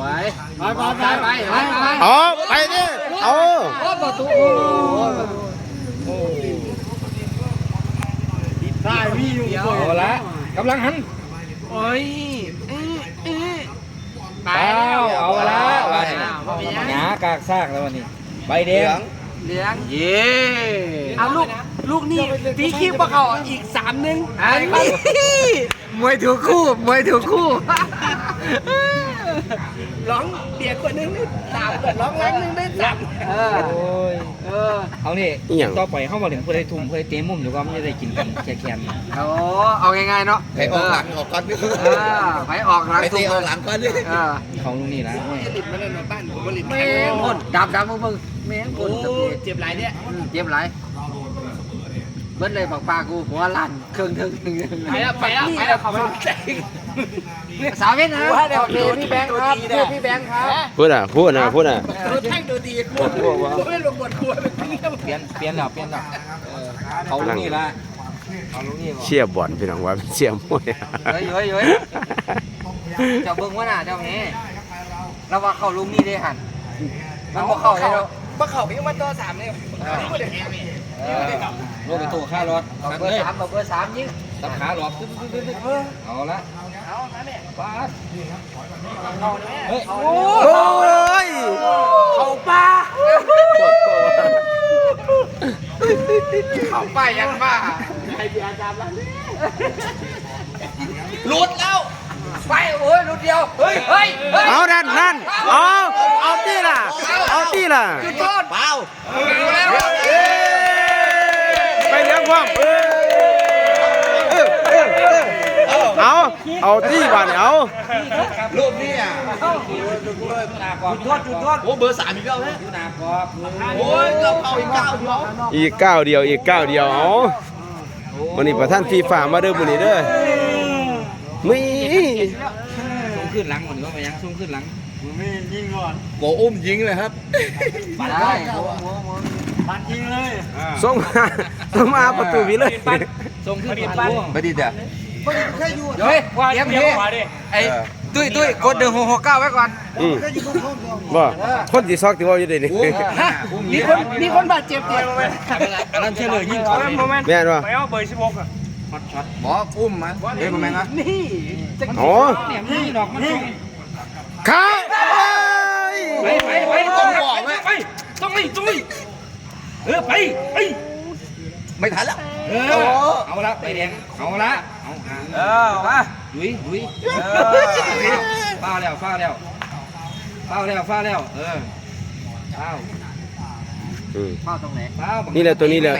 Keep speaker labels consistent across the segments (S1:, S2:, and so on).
S1: วยไปไปไปไปไปไป
S2: เอาไปดิเอา
S1: โอ้ประตูโอ้ได้พี่อยู่เอาละกำลังหันโอ้ยไปแล้วเอาละวันนี้หงากากซากแล้ววันนี้ใบแดง
S3: เลี้ยง
S1: เย้
S3: เอาลูกลูกนี่ตีคีบปะเขาอีกสามหนึง
S1: อันนี้มวยถูกคู่มวยถูกคู่
S3: ร้องเบียร์คนหนึงได้สามเกิดร้องร้องหนึงได้สาม
S1: เออ
S4: โอ้ย
S1: เออ
S4: เอานี่
S2: อีหยัง
S4: ต่อไปเข้ามาเหลืองเพื่อได้ทุ่มเพื่อได้เตะมุมหรือว่าไม่ได้กินกันแค่แคน
S1: โอ้เอาง่ายๆเนาะ
S5: ไปออกหลังออกก่อน
S1: เออไปออกหลัง
S5: ไป
S1: ทุ
S5: เตะ
S1: ก
S5: ออกหลังก่อนเลย
S1: เออ
S4: เขาลูกนี่นะโอ้ย
S3: ผลิตมาเลยมาบ้านผมผลิต
S1: แม่งคนดับดับมึงมึงแม่งค
S3: โอ้
S1: นตะเกียบ
S3: เจ็บหลายเนี่ย
S1: เจ็บไรเบิ้ลเลยบอกปลากูหัวลั่นเครื่องถึงถึง
S3: ไปแล้วไปแล้วไปแล้วเขาไม่ ใจ
S1: สาวเวียดนามโอเคพี่แบงค์ครับเพื่อพี่แบงค์ครับ
S2: พูดอะพูดนะพูดอะ
S3: ตัวแท่งตัวดีกลัวกลัวไม่ลงบทกลัวเลย
S4: เปลี่ยนเปลี่ยนแล้วเปลี่ยนแล้วเขาลูกนี่ละเขาลูกนี่ก่อน
S2: เชียร์บอลพี่น้องว่าเชียร์มวย
S1: เฮ้ยเฮ้ยเฮ้ยเจ้าเบิ้งว่าน่ะเจ้าแม่เราว่าเข้าลุงนี่ได้หันมันบอกเข้าได้แล้ว
S3: ปะเขาพี่มาตัวสามเลย
S4: เออโลกไปตัวค่ารถ
S1: เอา
S4: สั่น
S1: เบอ
S4: เลย
S1: ร์สามเอาเบอร์สามยิง
S4: ตับขาหลอกตึ๊ดตึ๊ดตึ๊ดตึ๊ดเอาละ
S3: เอานะแม่
S4: ป้าด
S3: เอาแม่
S4: เฮ้ย
S1: โอ้
S2: โอ้ย
S3: เขาปลา
S1: เข้าไปยังบ้า
S3: หลุดแล้ว
S1: ไปโอ้ยรุ่นเดียวเฮ้ยเฮ้ยเฮ้ย
S2: เอานั่นนั่นเอาเอาตีล่ะ เอาตีล่ะ
S1: โทษ
S5: เปล่า
S1: แล้ว
S2: เอ้ยไปเลี้ยงความเอ้ยเอ้ยเอ้ยเอ้ยเอา เอาตีบ้านเอา
S5: รูปนี้อะ
S4: หน้ากรอบ
S3: จุดโทษจุดโทษ
S5: โอ้เบอร์สามอีกแล้วนะ
S4: อยู่หน้ากรอบ
S5: โอ้ยเกือบเอาอีกเก้าเดียว
S2: อีกก้าวเดียวอีกก้าวเดียวเอาวันนี้ประธานฟีฟ่ามาเด้อมื้อนี้เด้อมี
S4: ส่งขึ้นหลังหมดหรือว่าไปยังส่งขึ้นหลัง
S5: โกอุ้มยิงเลยครับ
S1: ได้
S2: ส่งมาส่งมาประตูวิเลย
S4: ส่งขึ้นผ่านวง
S5: ไม่ดี จ้ะ
S1: เฮ้ยเตรียมเฮ้ไอ้ตุ้ยตุ้ยกดหนึ่งหกหกเก้าไว้ก่อน
S2: อืมบ่คนสิซอกที่เว่าอยู่เด้นี่
S3: มีคนมีคนบาดเจ็บเจ็บ
S4: อันนั้นเชื่อเลยยิ่งเขาเลย
S2: แม่นบ่
S5: หมออุ้มมาเฮ้ยมาแม่งครับ
S3: นี่
S2: อ๋อ
S4: เนี่ยมันนี่ดอกมันส่ง
S2: ครับ
S4: ไปไปไปต้องบอกไปไปต้องไปต้องไปเออไปไป
S5: ไม่ทันแล้ว
S4: เออเอาละใบแดงเอาละเอา
S1: เออมา
S4: ดุยดุยฟาแล้วฟาแล้วฟาแล้วฟาแล้ว เออฟา
S2: อืม
S1: เข้าตรงไหน
S4: ฟา
S2: นี่แหละตัวนี้แหละ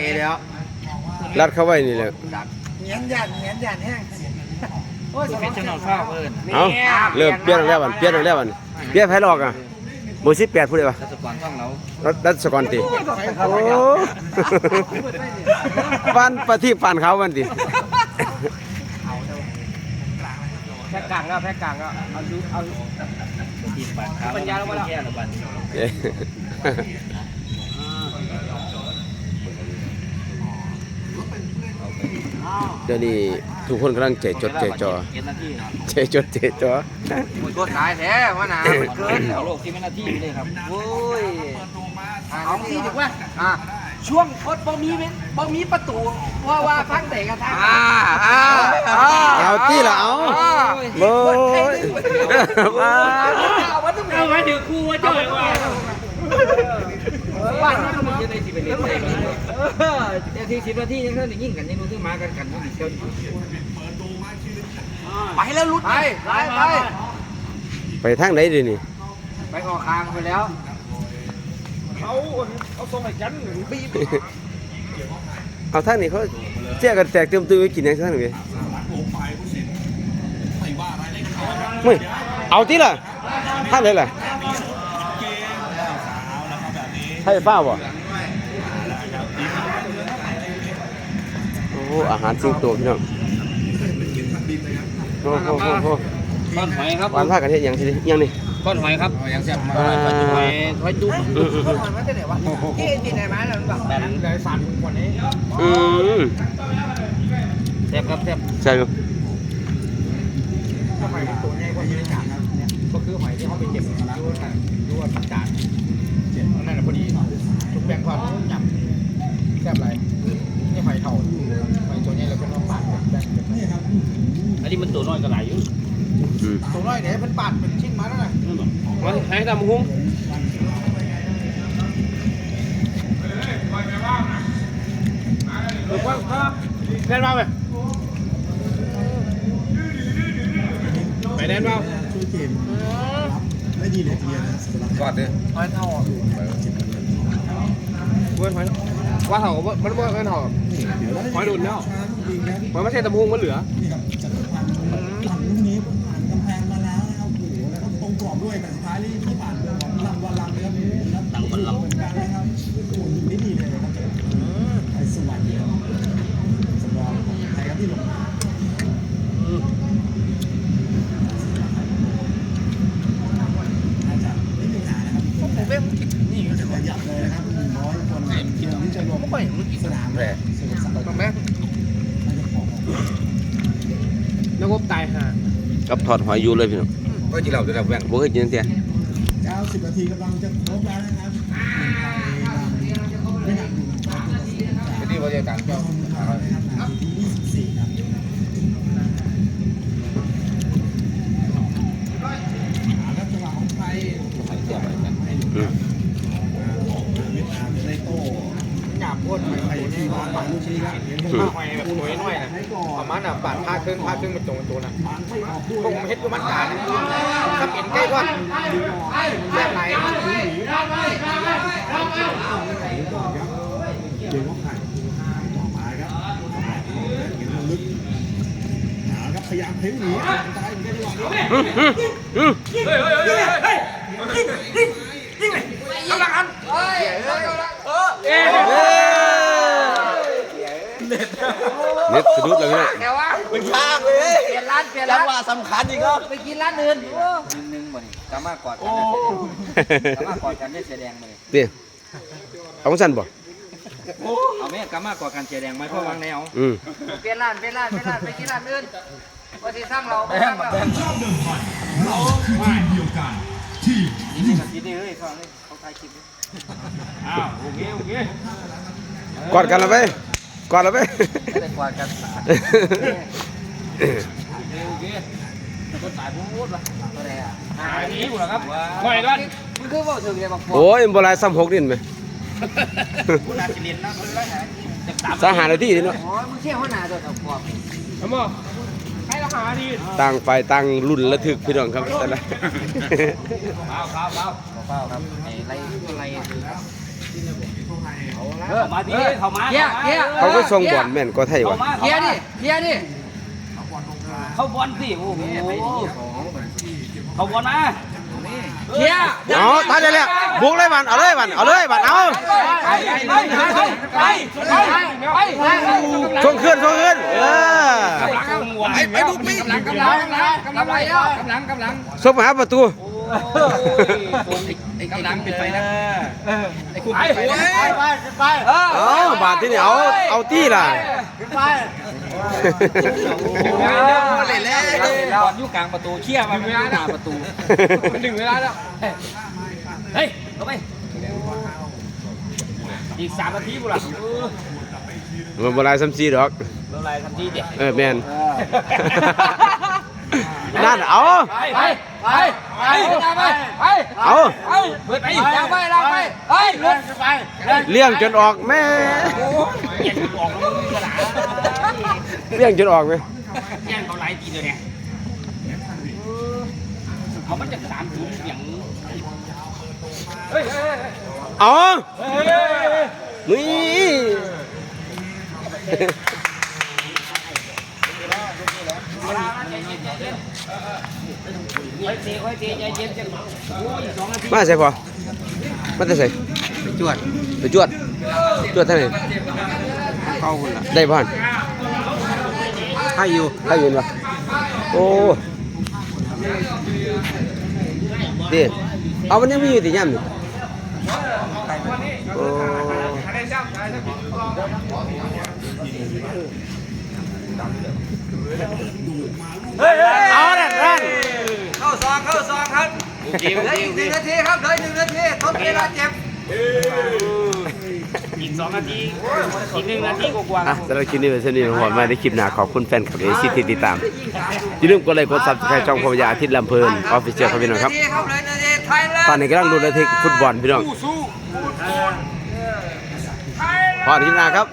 S2: รัดเข้าไว้นี่แหละ
S3: เงี้ยนยันเงี้ยนยันแห้ง
S4: เป็นชนนฟาเพิ่น
S2: เอาเริ่มเปลี่ยนแล้วบันเปลี่ยนแล้วบันเปลี่ยนไผหลอกอะ เบอร์18ผู้ใดวะ
S4: รัศกรท่องเรา
S2: รัฐรัฐสกรติโอ้บ้านประทีปปานเขาวันติ
S1: แพ็กกลางก็แพ็กกลางก็เอาดูเอา
S4: ทีมปัดขาวแค่ละบัน
S2: เอ๊ะ เดี๋ยวนี้ทุกคนกำลังใจจดใจจ่อ
S4: เจ็ดนาที
S2: ใจจดใจจ่อ
S1: กดหลายแท้วะนะมันเกิน
S4: เอาโลกที่ไม่นาทีเลยครับ
S1: โอ้ย
S3: เอาที่ดีกว่า
S1: อะ
S3: ช่วงทดบ่มีบ่มีประตูว่าว่าพังแต่กระทะ
S1: อ่าอ่าอ่า
S2: เอาที่ละเอาโอ้ยมา
S3: เอาวัตถุเอาไว้ถือคู่ว่าจ่อยว่า
S4: บ้านมันจะได้สิเป็นเล่นได้เดี๋ยวที่สิบนาทียังเท่านี้ยิ่งกันยังรู้สึกมากันกันมันเชียว
S3: ไปแล้วลุด
S1: ไปไปไป
S2: ไปทางไหนดินี่
S1: ไปออกคางไปแล้ว
S2: เอาทางนี้เขาเจ๊กันแตกเติมตื้อไว้กินยังทางนี้ไม่เอาที่ละทางไหนล่ะ ไทยฟ้าบ่โอ้อาหารสิงโตพี่น้องโอ้โหโอ้โห
S4: ก้อนหอยครับ
S2: หวานผ้ากันเฮ็ดหยังสิหยังนี่
S4: ก้อนหอยครับ
S5: ยังแซ่บ
S2: อ่า
S4: หอยหอยจุ๊บ
S2: อืมอืมอืม
S3: มันจะไหนวะที่จีนไหนมาแล้วมันแบบ
S2: อืม
S4: แซ่บครับแซ่บ
S2: ใช่ครับ
S4: ก็คือ
S6: คือหอยที่เขาไปเก็บมาแล้วดูว่าจานเจ็ดนั่นแหละพอดีทุกแบงค์ทอดยำแซ่บไรนี่หอยเถ่าหอยตัวนี้เราเป็นว่าปาดแบงค์
S4: อันนี้มันตัวน้อยก็หลายอยู่
S3: อืม
S6: ตัวน้อยเนี่ยเป็นปาดเป็นชิ้นมาแล้วนะ
S4: มาให้ตามหุ้ง
S3: แน่นบ้างไหมไปแน่นบ้าง
S6: กอดดิ
S1: หอยเท่า
S3: เว้ยหอยว่าเถามันว่าเว้ยเถาหอยดุนแล้วมันไม่ใช่ตะพุงมันเหลือ แล้วก็ตายห่า
S2: กับถอดหอยอยู่เลยพี่น้อง
S6: ก็จีเราจะแบบแบงค์
S2: บ่เคยกินเตี้ย
S7: 90นาทีกำลังจะครบแล้วนะครับไม่หนักอยู่นะครับ
S6: ที่นี่ว่าจะต่างเจ้า
S7: นาทีที่24ครับครับจังหวะของไทย
S3: อืม
S7: เวียดนามได้โต้
S6: หยาบพ่นหอย
S7: ไทยที่วางหลังลูกนี้ครับะ
S6: ปาดผ้าครึ่งผ้าครึ่งมันตรงตัวนะ
S7: มันไม่ออกด้วย
S6: พวกผมเฮ็ดกูมันการถ้าเห็นใกล้ว่าแซ่บไหน
S7: เดี๋ยวว่าไข่ต่อมาครับเห็นลึกหาครับพยายามเพ่งหนีตายเหมือนกันจังหวะนี้
S3: อืมอืมเอ๊ะ
S2: เน็ตสะดุดแล้วพี่น้อง
S1: แต่ว่า
S6: มันช้างเลย
S1: เปลี่ยนร้านเปลี่ยน
S6: จั
S1: ร้างน
S6: หวะสำคัญอีกแล้ว
S1: ไปกินร้านอื่นโอ้นึงๆบ่นี่กามากอดกันได้กามากอดกันได้เสียแดงมาเลย
S2: เตี้ยเอาของสั้นบ่
S5: เอาแม่กามากกว่ากันเจแดงไหมเพราะวางแนว
S2: อืม
S1: เปลี่ยนร้านเปลี่ยนร้านเปลี่ยนร้านไปกินร้านอื่นว่าที่สร้างเราไปสร้างเรานี่ก็คิดได้เลยเขาเลยเขาถ่ายคลิปด้วย
S2: กอดกันแล้วไป กอดแล้วไป
S1: ไม่ได้กวาดกันอะไรอะ
S3: หอยด้วย
S1: มันคือว่าถึงเลยบางคน
S2: โอ้ยบ่หลายซ้ำหกดินไหมสาหานาทีนี่เนาะ
S1: โอ้ยมึงเชี่ยหัวหน้าตัวเอาความ
S3: ทำบ่ให้เราหาดี
S2: ต่างฝ่ายต่างรุ่นระทึกพี่น้องครับแต่ละ
S1: เปล่าครับไอ้ไรไร เออ
S4: มาทีเข้ามา
S1: เฮียเฮีย
S2: เขาก็ส่งบอลแม่นก็ไทย
S4: เข้าวะมา
S1: เฮียดิเฮียดิ
S4: เข้าบอลสิโอ้โหเข้าบอลมา
S1: เฮีย
S2: เอาตายได้แล้วบุกเลยบันเอาเลยบันเอาเลยบันเอา
S1: ไปไปไปไปไปไป
S2: ช่วงขึ้นช่วงขึ้นเออ
S6: ไอ้ไอ้บุกมี
S1: กำลังกำลังกำลังกำลังไปแล้วกำลังกำลัง
S2: ซบมาหาประตู
S5: ไอ้กำลังปิดไฟนะ ไอ้คุณ
S1: ไป
S5: ไฟนะ
S1: ไปไปเออ
S2: เอาบาทที่นี่เอาเอาตี้ล่ะ
S1: ไป
S5: เลยแล้วบอลอยู่กลางประตูเชี่ยมันไม่ได้หน้าประตู
S3: มันดึงเวลาแล้ว
S4: เฮ้ยเข้าไปอีกสามนาทีบุหรี่
S2: มันบ่หลายซ้ำซีดอก
S4: เราไล่ทันทีเด็ก
S2: เออแมนนั่นเอา
S1: ไป ไปไปไปไป
S2: เอา
S1: เปิดไปเราไปไปเฮ้ยเลื่อนไป
S2: เลี้ยงจนออกแม่
S4: เย็นออกแล้วมึงกระดา
S2: เลี้ยงจนออกไหม
S4: แย่งเขาไล่ตีเลยเนี่ยเอามันจะสามถุงอย่าง
S2: เอามึง
S4: ค่อยเตะค่อจังโอ้ยสองนาที
S2: มาใส่พอมาจะใส่
S6: ไปจวด
S2: ไปจวดจวดท่านไหน
S6: เข้าคนละ
S2: ได้พ่อน
S6: ให้อยู่
S2: ให้อยืนะโอ้ดีเอาวันนี้ไม่อยู่ที่ย่ำนี่โอ้ เอาเด่นเด่น
S5: เข้าซองเข้าซองครับ
S6: โอเค
S1: เห
S6: โอ
S1: ลือ
S6: เค
S1: อี
S6: โอก
S1: ห
S6: เค
S1: นึ่งนาทีครับเหลืออีกหนึ่งนาทีทดเวลาเจ็บ
S4: อีกสองนาทีอีกหนึ่งนาทีกว่า
S2: อะสำหรับคลิปนี้เป็นเช่นนี้ผมมาในคลิปหน้าขอบคุณแฟนคลับเอซีที่ติดตามอย่าลืมกดไลค์กดซับสไครต์ช่องพมยาอาทิตย์ลำเพลินออฟฟิเชียลครับพี่น้องครับ
S1: เหลืออีกหนึ่งนาทีครับเหลืออีกหนึ่งนาทีไทยแลนด์
S2: ตอนนี้กำลังดูระทึกฟุตบอลพี่น้องพอที่หน้าครับ